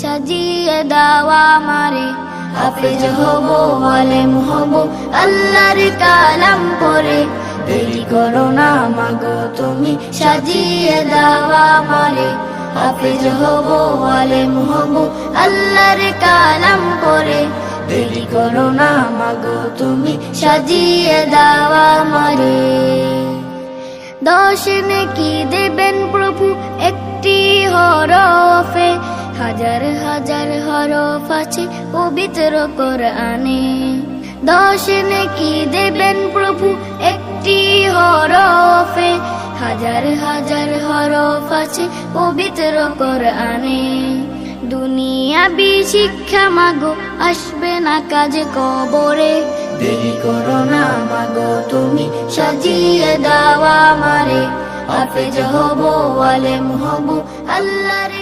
সাজিয়ে দাওয়া মারে হাফেজ হব, আলেম হব, আল্লাহর কালাম পরে। দেরি করো না মাগো, তুমি সাজিয়ে দাওয়া মারে হাফেজ হব, আলেম হব, আল্লাহর কালাম পরে। দেরি করো না মাগো, তুমি সাজিয়ে দাওয়া মারে দশ কি দেবেন প্রভু, একটি হরফে। হাজার হাজার হরফ আছে পবিত্র কোরআনে। দশ কি দেবেন প্রভু একটি হরফে। হাজার হাজার হরফ আছে পবিত্র কোরআনে। দুনিয়া বি শিক্ষা মাগো, আসবে না কাজে কবরে। দেরি করো না মাগো, তুমি সাজিয়ে দাওয়া মারে হাফেজ হব আলেম হব, আল্লাহর